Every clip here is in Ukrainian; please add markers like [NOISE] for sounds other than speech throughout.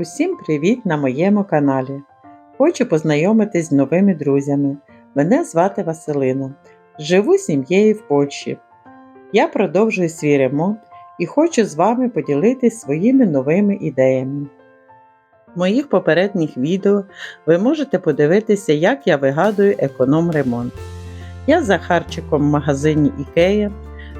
Усім привіт на моєму каналі. Хочу познайомитись з новими друзями. Мене звати Василина. Живу сім'єю в Польщі. Я продовжую свій ремонт і хочу з вами поділитись своїми новими ідеями. В моїх попередніх відео ви можете подивитися, як я вигадую економ-ремонт. Я з Захарчиком в магазині Ікея.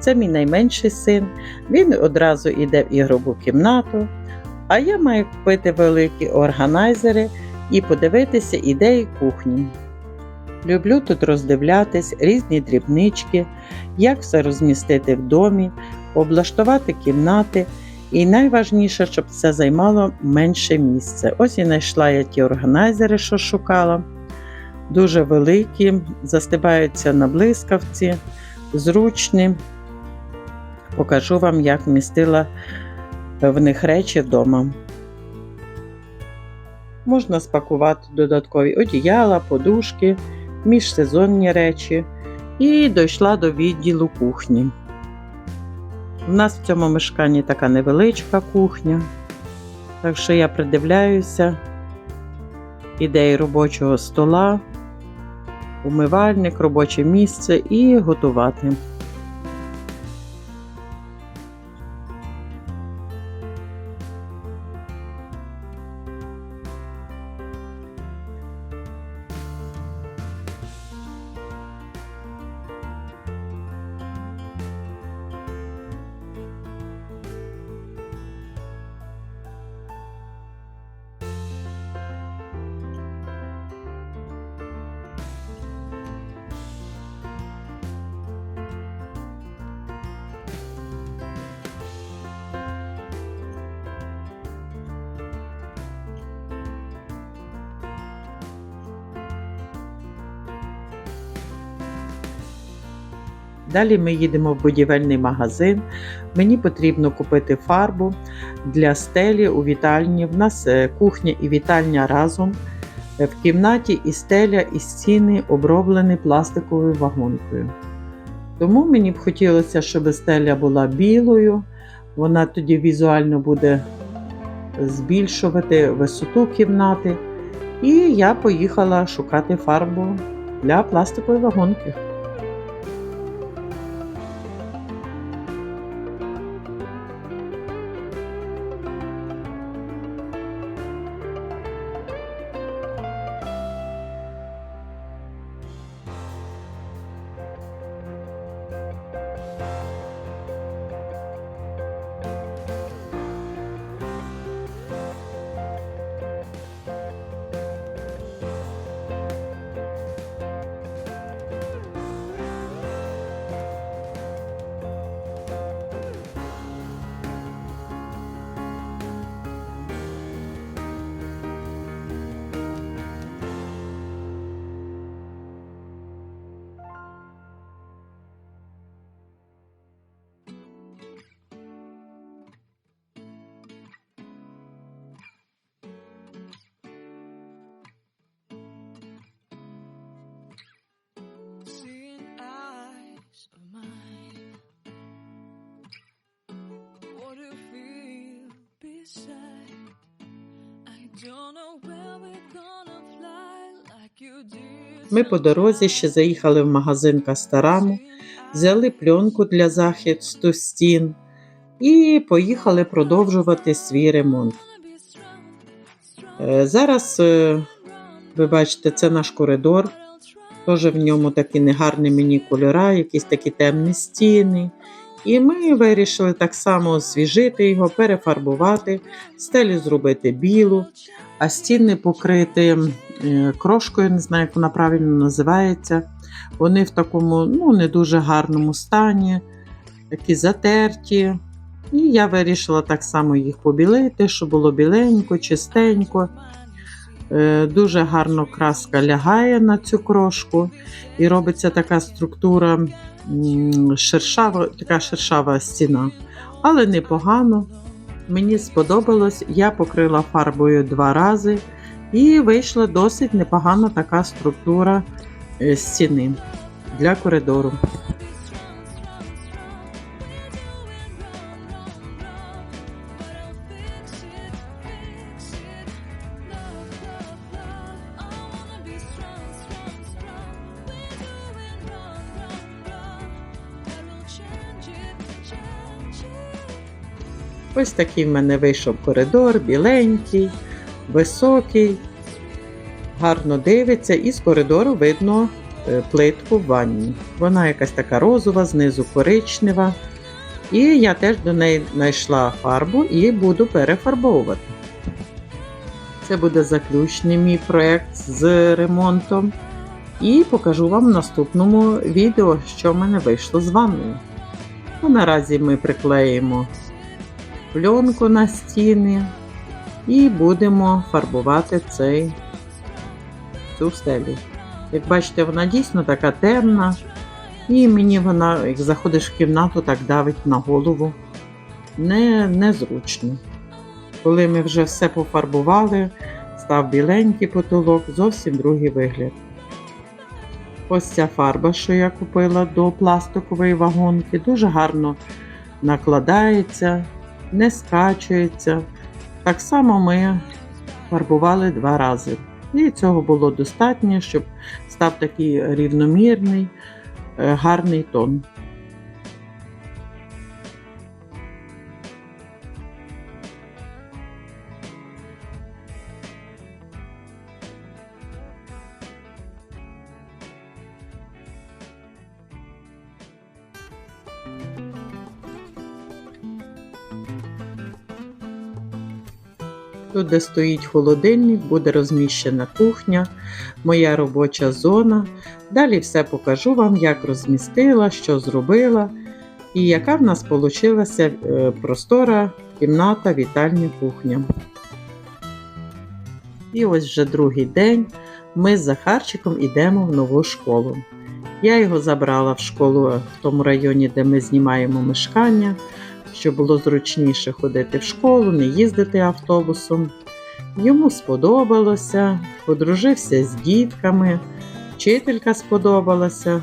Це мій найменший син. Він одразу йде в ігрову кімнату. А я маю купити великі органайзери і подивитися ідеї кухні. Люблю тут роздивлятись різні дрібнички, як все розмістити в домі, облаштувати кімнати. І найважніше, щоб це займало менше місця. Ось і знайшла я ті органайзери, що шукала. Дуже великі, застибаються на блискавці, зручні. Покажу вам, як вмістила в них речі вдома. Можна спакувати додаткові одіяла, подушки, міжсезонні речі і дійшла до відділу кухні. У нас в цьому мешканні така невеличка кухня, так що я придивляюся ідеї робочого стола, умивальник, робоче місце і готувати. Далі ми їдемо в будівельний магазин. Мені потрібно купити фарбу для стелі у вітальні. В нас е, кухня і вітальня разом. Е, В кімнаті і стеля, і стіни оброблені пластиковою вагонкою. Тому мені б хотілося, щоб стеля була білою. Вона тоді візуально буде збільшувати висоту кімнати. І я поїхала шукати фарбу для пластикової вагонки. Ми по дорозі ще заїхали в магазин Кастараму, взяли пленку для захисту стін і поїхали продовжувати свій ремонт. Е, Зараз е, ви бачите, це наш коридор. Теж в ньому такі негарні мені кольори, якісь такі темні стіни. І ми вирішили так само освіжити його, перефарбувати, стелю зробити білу, а стіни покрити крошкою, не знаю, як вона правильно називається. Вони в такому ну, не дуже гарному стані, такі затерті. І я вирішила так само їх побілити, щоб було біленько, чистенько. Е, Дуже гарно краска лягає на цю крошку і робиться така структура шершава, така шершава стіна. Але непогано. Мені сподобалось, я покрила фарбою два рази і вийшла досить непогана така структура е, стіни для коридору. Ось такий в мене вийшов коридор, біленький високий, гарно дивиться, і з коридору видно е, плитку в ванні. Вона якась така розова, знизу коричнева. І я теж до неї знайшла фарбу і буду перефарбовувати. Це буде заключний мій проєкт з ремонтом. І покажу вам в наступному відео, що в мене вийшло з ванною. Ну, наразі ми приклеїмо пленку на стіни і будемо фарбувати цей, цю стелю. Як бачите, вона дійсно така темна, і мені вона, як заходиш в кімнату, так давить на голову. Не, незручно. Коли ми вже все пофарбували, став біленький потолок, зовсім другий вигляд. Ось ця фарба, що я купила до пластикової вагонки, дуже гарно накладається, не скачується. Так само ми фарбували два рази. І цього було достатньо, щоб став такий рівномірний, е, гарний тон. Де стоїть холодильник, буде розміщена кухня, моя робоча зона. Далі все покажу вам, як розмістила, що зробила і яка в нас вийшла простора кімната, вітальня кухня. І ось вже другий день ми з Захарчиком йдемо в нову школу. Я його забрала в школу в тому районі, де ми знімаємо мешкання щоб було зручніше ходити в школу, не їздити автобусом. Йому сподобалося, подружився з дітками, вчителька сподобалася.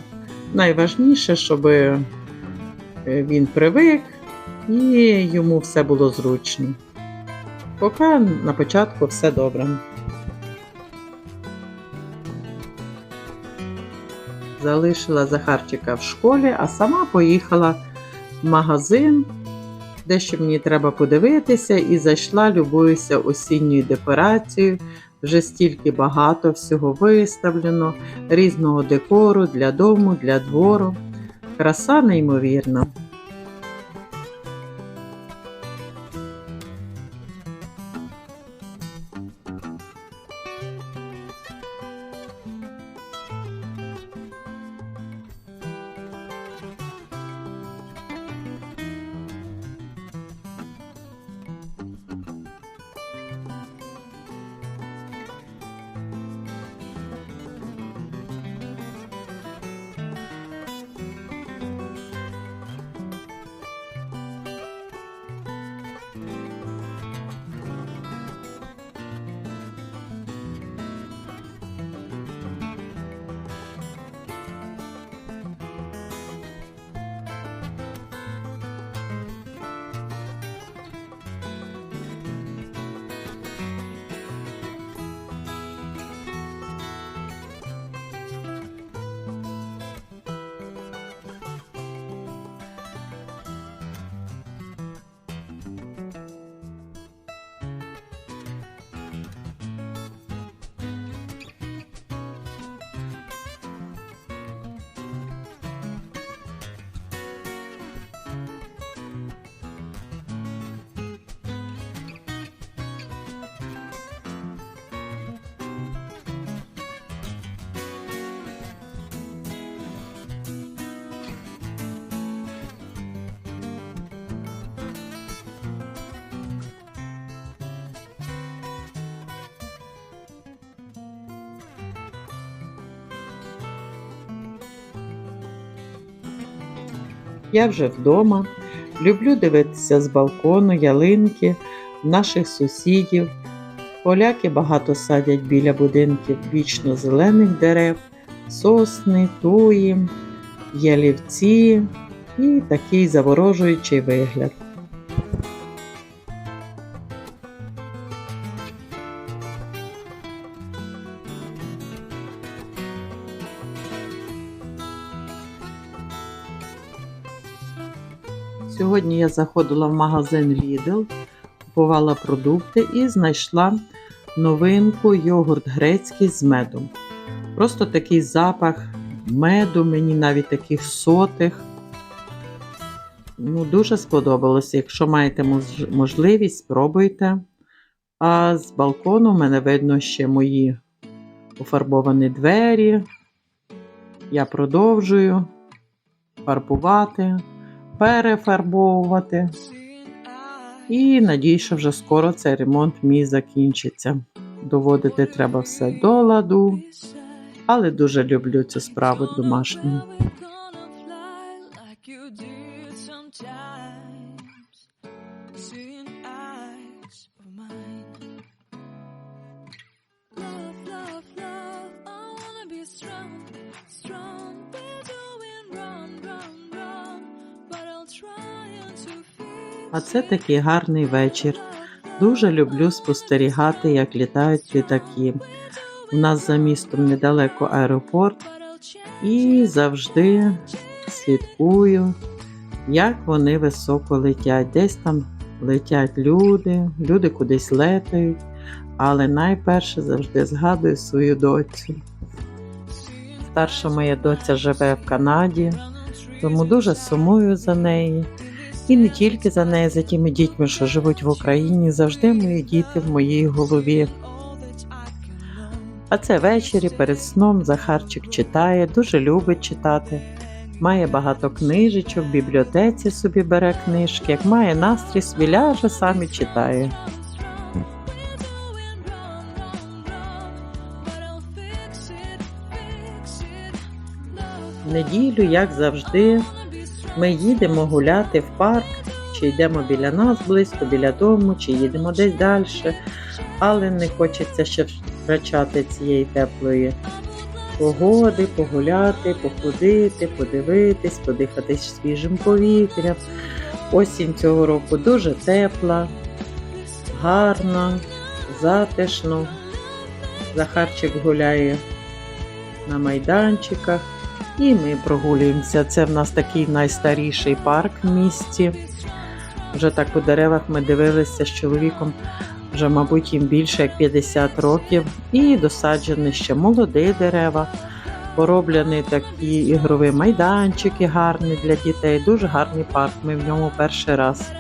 Найважніше, щоб е, він привик і йому все було зручно. Поки на початку все добре. Залишила Захарчика в школі, а сама поїхала в магазин дещо мені треба подивитися, і зайшла, любуюся осінньою декорацією. Вже стільки багато всього виставлено, різного декору для дому, для двору. Краса неймовірна. Я вже вдома. Люблю дивитися з балкону, ялинки, наших сусідів. Поляки багато садять біля будинків вічно зелених дерев, сосни, туї, ялівці і такий заворожуючий вигляд. Сьогодні я заходила в магазин Lidl, купувала продукти і знайшла новинку йогурт грецький з медом. Просто такий запах меду, мені навіть таких сотих. Ну, дуже сподобалося. Якщо маєте можливість, спробуйте. А з балкону в мене видно ще мої пофарбовані двері. Я продовжую фарбувати, перефарбовувати. І надію, що вже скоро цей ремонт мій закінчиться. Доводити треба все до ладу, але дуже люблю цю справу домашню. А це такий гарний вечір. Дуже люблю спостерігати, як літають літаки. У нас за містом недалеко аеропорт, і завжди слідкую, як вони високо летять. Десь там летять люди, люди кудись летають, але найперше завжди згадую свою доцю. Старша моя доця живе в Канаді, тому дуже сумую за неї. І не тільки за неї, за тими дітьми, що живуть в Україні, завжди мої діти в моїй голові. А це ввечері перед сном Захарчик читає, дуже любить читати. Має багато книжечок, в бібліотеці собі бере книжки. Як має настрій, собі ляже, сам і читає. Неділю, як завжди, ми їдемо гуляти в парк, чи йдемо біля нас близько, біля дому, чи їдемо десь далі, але не хочеться ще втрачати цієї теплої погоди, погуляти, походити, подивитись, подихати свіжим повітрям. Осінь цього року дуже тепла, гарна, затишно. Захарчик гуляє на майданчиках. І ми прогулюємося. Це в нас такий найстаріший парк в місті. Вже так у деревах ми дивилися з чоловіком, вже, мабуть, їм більше як 50 років. І досаджені ще молоді дерева, пороблений такі ігрові майданчики гарні для дітей. Дуже гарний парк. Ми в ньому перший раз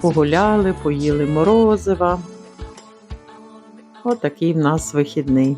погуляли, поїли морозива. Отакий в нас вихідний.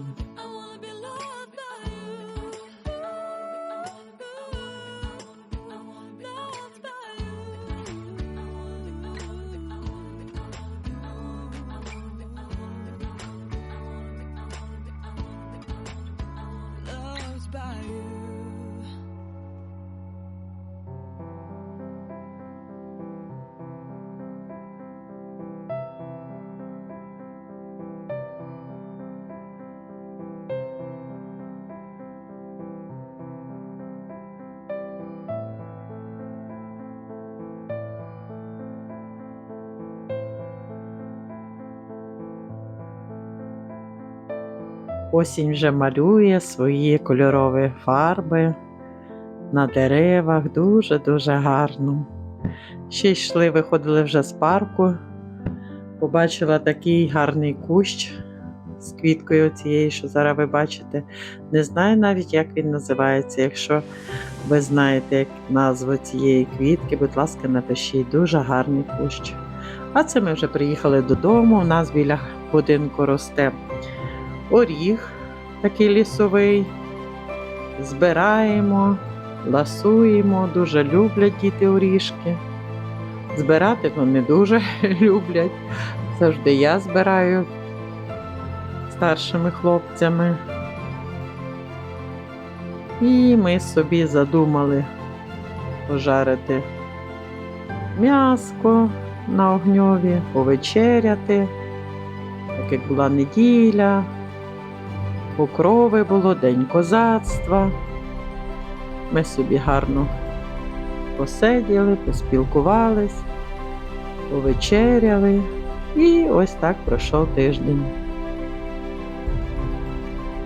Осінь вже малює свої кольорові фарби на деревах. Дуже-дуже гарно. Ще йшли, виходили вже з парку. Побачила такий гарний кущ з квіткою цією, що зараз ви бачите. Не знаю навіть, як він називається. Якщо ви знаєте як назву цієї квітки, будь ласка, напишіть. Дуже гарний кущ. А це ми вже приїхали додому. У нас біля будинку росте оріг, такий лісовий. Збираємо, ласуємо, дуже люблять діти оріжки. Збирати вони дуже [LAUGHS] люблять. Завжди я збираю старшими хлопцями. І ми собі задумали пожарити м'яско на огньові, повечеряти, так як була неділя, покрови було, день козацтва. Ми собі гарно посиділи, поспілкувались, повечеряли. І ось так пройшов тиждень.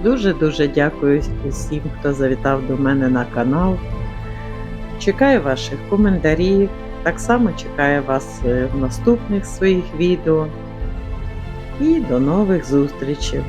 Дуже-дуже дякую усім, хто завітав до мене на канал. Чекаю ваших коментарів, так само чекаю вас е, в наступних своїх відео. І до нових зустрічей!